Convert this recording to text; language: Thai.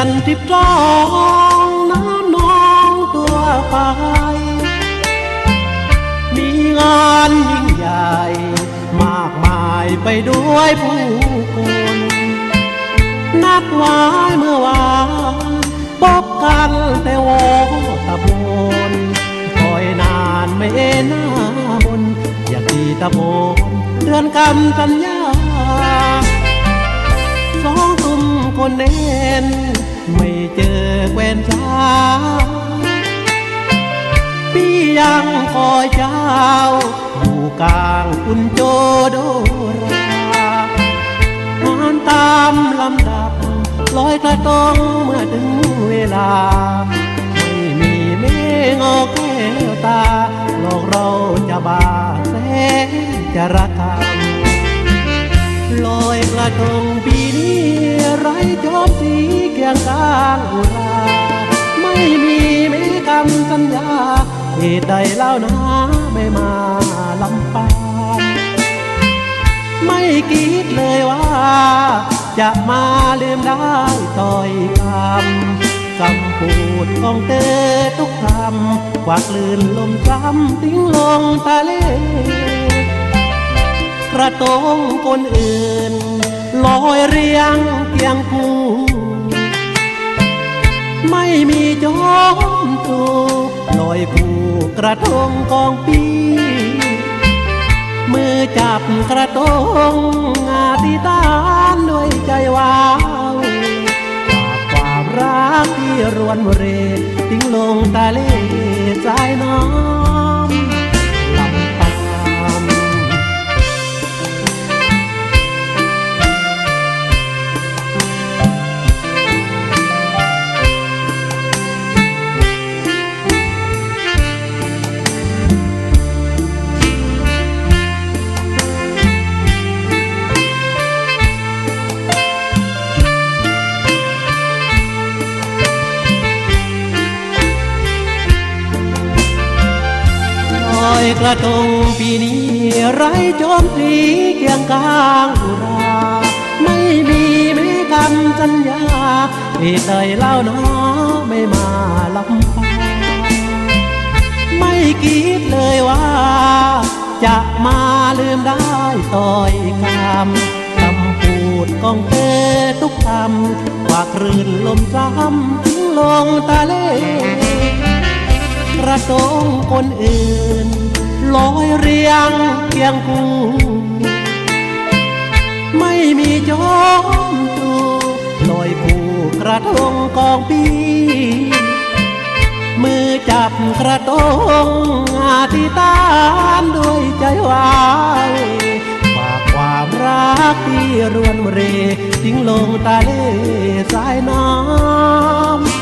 อนทิพย์ร้องน้ำนองตัวไป มีงานยิ่งใหญ่ มากมายไปด้วยผู้คน นัดไว้เมื่อวานพบกันแต่วอตะโพนคอยนานไม่เอ็นหน้าบน อยากตีตะโพนเดือนกำสัญญาสองตุ่มคนเน้น คอยเจ้า อยู่กลางคุณโจโดรานอนตามลำดับลอยกระตงเมื่อถึงเวลา ไม่มีเมฆออกแก้วตาหลอกเราจะบาแสงจะรักกันลอยกระทงปีนี้ไรจอมสีเกียงกลางอุราไม่มีเมคำสัญญา เหตุใดเล่านะไม่มาลำปางไม่คิดเลยว่า จะมาลืมได้ต่อยคำคำพูดของเธอทุกคำกวาคลื่นลมซ้ำทิ้งลงทะเลกระตงคนอื่นลอยเรียงเคียงคู่ ไม่มีจอมตูลอยผูกกระทงกองปี มือจับกระทงงาติตานด้วยใจวาวากความรักที่รวนเรทิ้งลงทะเลสายน้อง กระทงปีนี้ไรโจมตีเกียงกลางอุรา ไม่มีแม้คำสัญญาเหตุใดเล่านะไม่มาลำปางไม่คิดเลยว่า จะมาลืมได้ต่อยคำคำพูดของเธอทุกคำว่าคลื่นลมซ้ำทิ้งลงทะเลกระทงคนอื่น ลอยเรียงเคียงคู่ ไม่มีจอมตูลอยคู่กระทงกองปี มือจับกระทงอาธิษฐานด้วยใจวายฝากความรักที่รวนเรทิ้งลงทะเลสายน้ำ